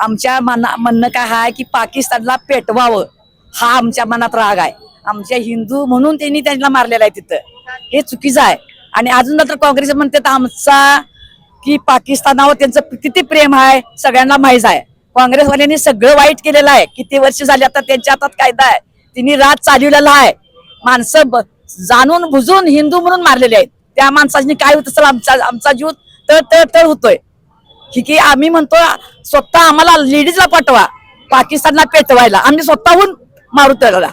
आमच्या मना म्हणणं काय आहे की पाकिस्तानला पेटवावं. हा आमच्या मनात राग आहे. आमच्या हिंदू म्हणून त्यांनी त्यांना मारलेला आहे तिथं. हे चुकीचं आहे. आणि अजून तर काँग्रेस म्हणते तर आमचा की पाकिस्तानावर त्यांचं किती प्रेम आहे सगळ्यांना माहीत आहे. काँग्रेसवाल्यांनी सगळं वाईट केलेलं आहे. किती वर्ष झाली आता त्यांच्या हातात कायदा आहे. त्यांनी राज चालवलेला आहे. माणसं जाणून बुजून हिंदू म्हणून मारलेले आहेत. त्या माणसांनी काय होत? असेल आमचा आमचा जीव तळ तळ तळ होतोय. ही की आम्ही म्हणतो स्वतः आम्हाला लेडीजला पाठवा पाकिस्तानला पेटवायला. आम्ही स्वतःहून मारू त्याला